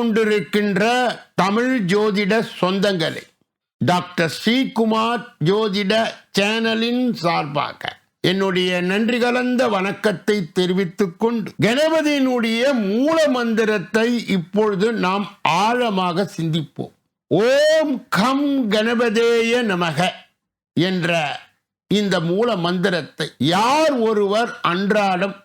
கொண்டிருக்கின்ற தமிழ் ஜோதிட சொந்தங்களே டாக்டர் ஸ்ரீகுமார் ஜோதிட சேனலின் சார்பாக என்னுடைய நன்றி கலந்த வணக்கத்தை தெரிவித்துக் கொண்டு கணபதியினுடைய மூல மந்திரத்தை இப்பொழுது நாம் ஆழமாக சிந்திப்போம். ஓம் கம் கணபதேய நமக என்ற இந்த மூல மந்திரத்தை யார் ஒருவர் அன்றாடம்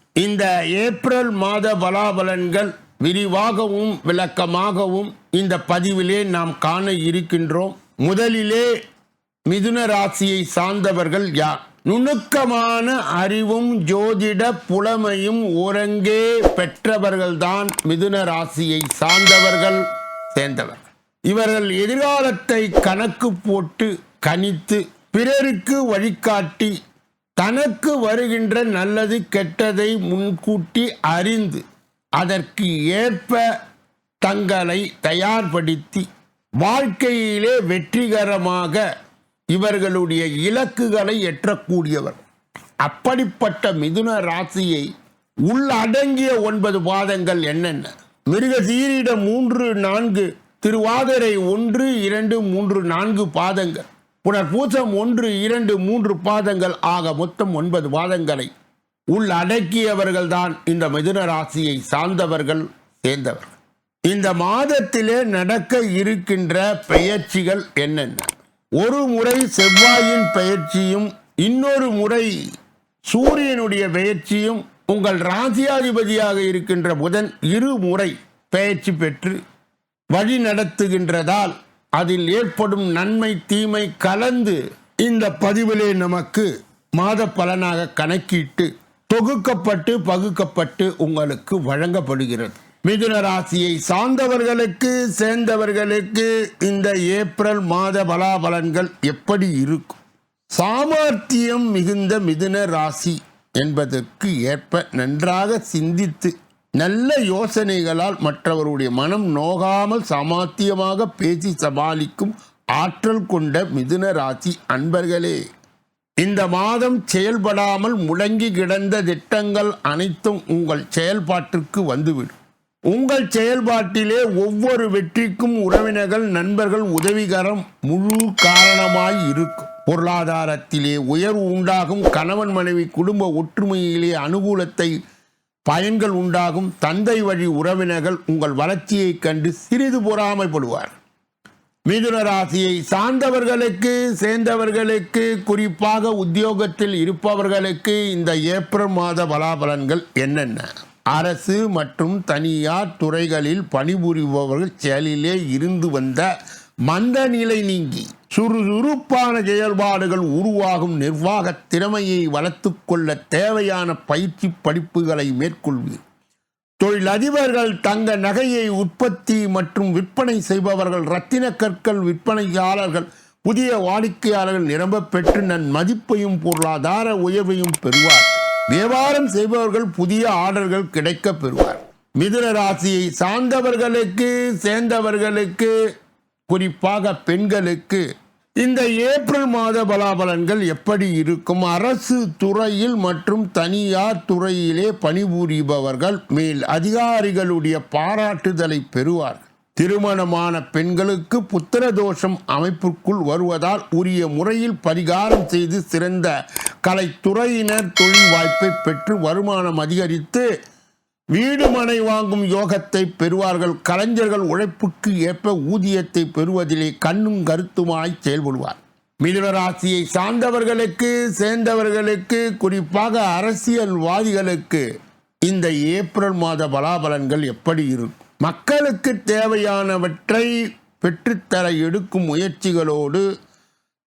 இந்த ஏப்ரல் மாத பலாபலன்கள் விரிவாகவும் விளக்கமாகவும் இந்த பதிவிலே நாம் காண இருக்கின்றோம். முதலிலே மிதுன ராசியை சார்ந்தவர்கள் யார்? நுணுக்கமான அறிவும் ஜோதிட புலமையும் ஒருங்கே பெற்றவர்கள்தான் மிதுன ராசியை சார்ந்தவர்கள் சேர்ந்தவர்கள் இவர்கள் எதிர்காலத்தை கணக்கு போட்டு கணித்து பிறருக்கு வழிகாட்டி தனக்கு வருகின்ற நல்லது கெட்டதை முன்கூட்டி அறிந்து அதற்கு ஏற்ப தங்களை தயார்படுத்தி வாழ்க்கையிலே வெற்றிகரமாக இவர்களுடைய இலக்குகளை எற்றக்கூடியவர். அப்படிப்பட்ட மிதுன ராசியை உள்ளடங்கிய ஒன்பது பாதங்கள் என்னென்ன? மிருக சீரிட மூன்று நான்கு திருவாதிரை ஒன்று இரண்டு மூன்று நான்கு பாதங்கள். புனர்பூசம் ஒன்று இரண்டு மூன்று பாதங்கள் ஆக மொத்தம் ஒன்பது பாதங்களை உள்ளடக்கியவர்கள்தான் இந்த மிதுன ராசியை சார்ந்தவர்கள் சேர்ந்தவர்கள். இந்த மாதத்திலே நடக்க இருக்கின்ற பெயர்ச்சிகள் என்னென்ன? ஒரு முறை செவ்வாயின் பெயர்ச்சியும் இன்னொரு முறை சூரியனுடைய பெயர்ச்சியும் உங்கள் ராசியாதிபதியாக இருக்கின்ற புதன் இரு முறை பெயர்ச்சி பெற்று வழி நடத்துகின்றதால் அதில் ஏற்படும் நன்மை தீமை கலந்து இந்த பதிவிலே நமக்கு மாத பலனாக கணக்கிட்டு தொகுக்கப்பட்டு பகுக்கப்பட்டு உங்களுக்கு வழங்கப்படுகிறது. மிதுன ராசியை சார்ந்தவர்களுக்கு சேர்ந்தவர்களுக்கு இந்த ஏப்ரல் மாத பலாபலன்கள் எப்படி இருக்கும்? சாமர்த்தியம் மிகுந்த மிதுன ராசி என்பதற்கு ஏற்ப நன்றாக சிந்தித்து நல்ல யோசனைகளால் மற்றவருடைய மனம் நோகாமல் சமாத்தியமாக பேசி சமாளிக்கும் ஆற்றல் கொண்ட மிதுன ராசி அன்பர்களே இந்த மாதம் செயல்படாமல் முடங்கி கிடந்த திட்டங்கள் அனைத்தும் உங்கள் செயல்பாட்டிற்கு வந்துவிடும். உங்கள் செயல்பாட்டிலே ஒவ்வொரு வெற்றிக்கும் உறவினர்கள் நண்பர்கள் உதவிகரம் முழு காரணமாய் இருக்கும். பொருளாதாரத்திலே உயர்வு உண்டாகும் கணவன் மனைவி குடும்ப ஒற்றுமையிலே அனுகூலத்தை பயன்கள் உண்டாகும். தந்தை வழி உறவினர்கள் உங்கள் வளர்ச்சியைக் கண்டு சிறிது பொறாமைப்படுவார். மிதுன ராசியை சார்ந்தவர்களுக்கு சேர்ந்தவர்களுக்கு குறிப்பாக உத்தியோகத்தில் இருப்பவர்களுக்கு இந்த ஏப்ரல் மாத பலாபலன்கள் என்னென்ன? அரசு மற்றும் தனியார் துறைகளில் பணிபுரிபவர்கள் செயலிலே இருந்து வந்த மந்த நிலை நீங்கி சுறுசுறுப்பான செயல்பாடுகள் உருவாகும் நிர்வாக திறமையை வளர்த்து கொள்ள தேவையான பயிற்சி படிப்புகளை மேற்கொள்வீர் தொழிலதிபர்கள் தங்க நகையை உற்பத்தி மற்றும் விற்பனை செய்பவர்கள் ரத்தின கற்கள் விற்பனையாளர்கள் புதிய வாடிக்கையாளர்கள் நிரம்ப பெற்று நன் மதிப்பையும் பொருளாதார உயர்வையும் பெறுவார். வியாபாரம் செய்பவர்கள் புதிய ஆர்டர்கள் கிடைக்க பெறுவார். மிதுன ராசியை சார்ந்தவர்களுக்கு சேர்ந்தவர்களுக்கு குறிப்பாக பெண்களுக்கு இந்த ஏப்ரல் மாத பலாபலன்கள் எப்படி இருக்கும்? அரசு துறையில் மற்றும் தனியார் துறையிலே பணிபுரிபவர்கள் மேல் அதிகாரிகளுடைய பாராட்டுதலை பெறுவார்கள். திருமணமான பெண்களுக்கு புத்திர தோஷம் அமைப்புக்குள் வருவதால் உரிய முறையில் பரிகாரம் செய்து சிறந்த கலைத்துறையினர் தொழில் வாய்ப்பை பெற்று வருமானம் அதிகரித்து வீடு மனை வாங்கும் யோகத்தை பெறுவார்கள். கலைஞர்கள் உழைப்புக்கு ஏற்ப ஊதியத்தை பெறுவதிலே கண்ணும் கருத்துமாய் செயல்படுவார். மிதுனராசியை சார்ந்தவர்களுக்கு சேர்ந்தவர்களுக்கு குறிப்பாக அரசியல்வாதிகளுக்கு இந்த ஏப்ரல் மாத பலாபலன்கள் எப்படி இருக்கும் மக்களுக்கு தேவையானவற்றை பெற்றுத்தர எடுக்கும் முயற்சிகளோடு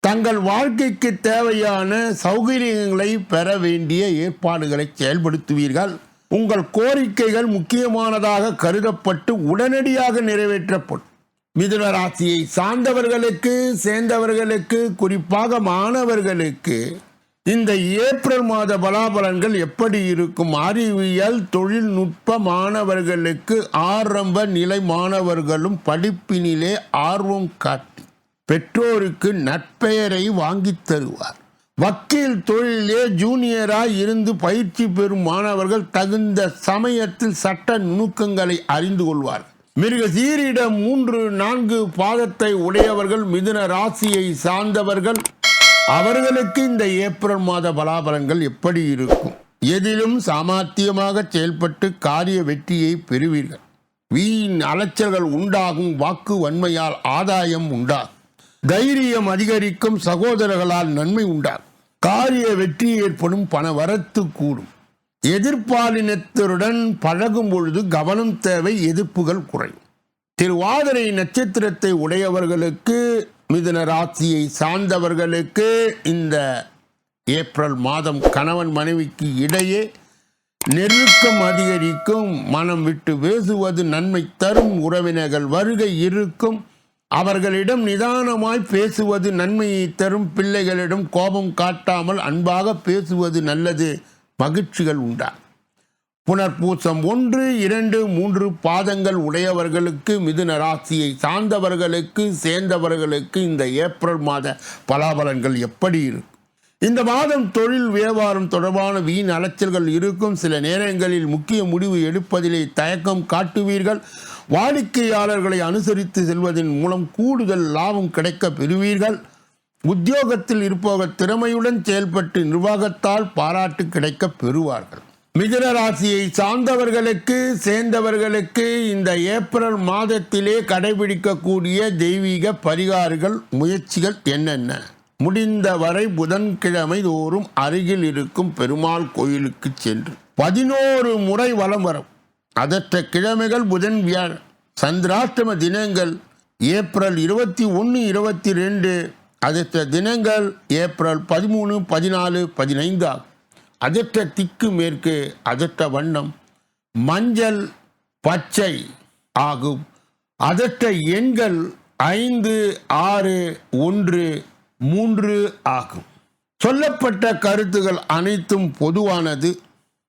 தங்கள் வாழ்க்கைக்கு தேவையான சௌகரியங்களை பெற வேண்டிய ஏற்பாடுகளை செயல்படுத்துவீர்கள். உங்கள் கோரிக்கைகள் முக்கியமானதாக கருதப்பட்டு உடனடியாக நிறைவேற்றப்படும். மிதுன ராசியை சார்ந்தவர்களுக்கு சேர்ந்தவர்களுக்கு குறிப்பாக மாணவர்களுக்கு இந்த ஏப்ரல் மாத பலாபலன்கள் எப்படி இருக்கும்? அறிவியல் தொழில்நுட்ப மாணவர்களுக்கு ஆரம்ப நிலை மாணவர்களும் படிப்பினிலே ஆர்வம் காட்டி பெற்றோருக்கு நற்பெயரை வாங்கித் தருவார். வக்கீல் தொழிலே ஜூனியராய் இருந்து பயிற்சி பெறும் மாணவர்கள் தகுந்த சமயத்தில் சட்ட நுணுக்கங்களை அறிந்து கொள்வார் மிருக சீரிடம் மூன்று நான்கு பாதத்தை உடையவர்கள் மிதுன ராசியை சார்ந்தவர்கள். அவர்களுக்கு இந்த ஏப்ரல் மாத பலாபலங்கள் எப்படி இருக்கும்? எதிலும் சாமர்த்தியமாக செயல்பட்டு காரிய வெற்றியை பெறுவீர்கள். வீண் அலைச்சல்கள் உண்டாகும் வாக்கு வன்மையால் ஆதாயம் உண்டாகும். தைரியம் அதிகரிக்கும் சகோதரர்களால் நன்மை உண்டாகும் காரிய வெற்றி ஏற்படும் பண வரத்து கூடும். எதிர்ப்பாலினத்தருடன் பழகும் பொழுது கவனம் தேவை எதிர்ப்புகள் குறையும். திருவாதிரை நட்சத்திரத்தை உடையவர்களுக்கு மிதுன ராசியை சார்ந்தவர்களுக்கு இந்த ஏப்ரல் மாதம் கணவன் மனைவிக்கு இடையே நெருக்கம் அதிகரிக்கும் மனம் விட்டு பேசுவது நன்மை தரும் உறவினர்கள் வருகை இருக்கும் அவர்களிடம் நிதானமாய் பேசுவது நன்மையை தரும் பிள்ளைகளிடம் கோபம் காட்டாமல் அன்பாக பேசுவது நல்லது. மகிழ்ச்சிகள் உண்டா? புனர்பூசம் ஒன்று இரண்டு மூன்று பாதங்கள் உடையவர்களுக்கு மிதுன ராசியை சார்ந்தவர்களுக்கு சேர்ந்தவர்களுக்கு இந்த ஏப்ரல் மாத பலாபலன்கள் எப்படி இருக்கும்? இந்த மாதம் தொழில் வியாபாரம் தொடர்பான வீண் அலைச்சல்கள் இருக்கும். சில நேரங்களில் முக்கிய முடிவு எடுப்பதிலே தயக்கம் காட்டுவீர்கள். வாடிக்கையாளர்களை அனுசரித்து செல்வதன் மூலம் கூடுதல் லாபம் கிடைக்க பெறுவீர்கள். உத்தியோகத்தில் இருப்பவர் திறமையுடன் செயல்பட்டு நிர்வாகத்தால் பாராட்டு கிடைக்க பெறுவார்கள். மிதுன ராசியை சார்ந்தவர்களுக்கு சேர்ந்தவர்களுக்கு இந்த ஏப்ரல் மாதத்திலே கடைபிடிக்கக்கூடிய தெய்வீக பரிகாரங்கள் முயற்சிகள் என்னென்ன? முடிந்தவரை புதன்கிழமை தோறும் அருகில் இருக்கும் பெருமாள் கோயிலுக்கு சென்று பதினோரு முறை வலம் வரும். அதற்ற கிழமைகள் புதன் வியாழ் சந்திராஷ்டம தினங்கள் ஏப்ரல் இருபத்தி ஒன்று இருபத்தி ரெண்டு. அதற்ற தினங்கள் ஏப்ரல் பதிமூணு பதினாலு பதினைந்து ஆகும். அதற்ற திக்கு மேற்கு அதற்ற வண்ணம் மஞ்சள் பச்சை ஆகும். அதற்ற எண்கள் ஐந்து ஆறு ஒன்று மூன்று ஆகும். சொல்லப்பட்ட கருத்துகள் அனைத்தும் பொதுவானது.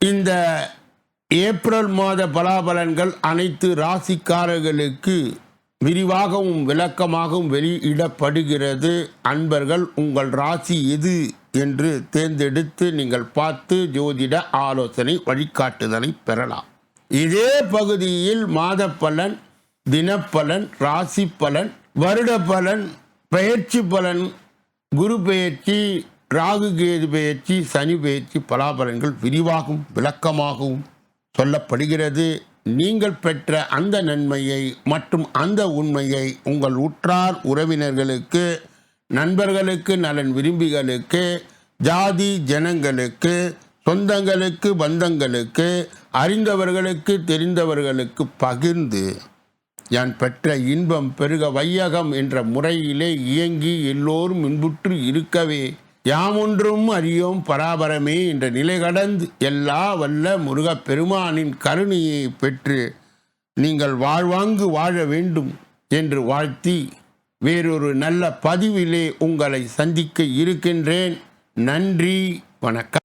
இந்த ஏப்ரல் மாத பலாபலன்கள் அனைத்து ராசிக்காரர்களுக்கு விரிவாகவும் விளக்கமாகவும் வெளியிடப்படுகிறது. அன்பர்கள் உங்கள் ராசி எது என்று தேர்ந்தெடுத்து நீங்கள் பார்த்து ஜோதிட ஆலோசனை வழிகாட்டுதலை பெறலாம். இதே பகுதியில் மாத பலன் தினப்பலன் ராசி பலன் வருட பலன் பயிற்சி பலன் குரு பெயர்ச்சி ராகு கேது பெயர்ச்சி சனி பெயர்ச்சி பலாபலன்கள் விரிவாகவும் விளக்கமாகவும் சொல்லப்படுகிறது. நீங்கள் பெற்ற அந்த நன்மையை மற்றும் அந்த உண்மையை உங்கள் உற்றார் உறவினர்களுக்கு நண்பர்களுக்கு நலன் விரும்பிகளுக்கு ஜாதி ஜனங்களுக்கு சொந்தங்களுக்கு பந்தங்களுக்கு அறிந்தவர்களுக்கு தெரிந்தவர்களுக்கு பகிர்ந்து யான் பெற்ற இன்பம் பெருக வையகம் என்ற முறையிலே இயங்கி எல்லோரும் இன்புற்று இருக்கவே யாமொன்றும் அறியோம் பராபரமே என்ற நிலை கடந்து எல்லா வல்ல முருகப் பெருமானின் கருணையை பெற்று நீங்கள் வாழ்வாங்கு வாழ வேண்டும் என்று வாழ்த்தி வேறொரு நல்ல பதிவிலே உங்களை சந்திக்க இருக்கின்றேன். நன்றி வணக்கம்.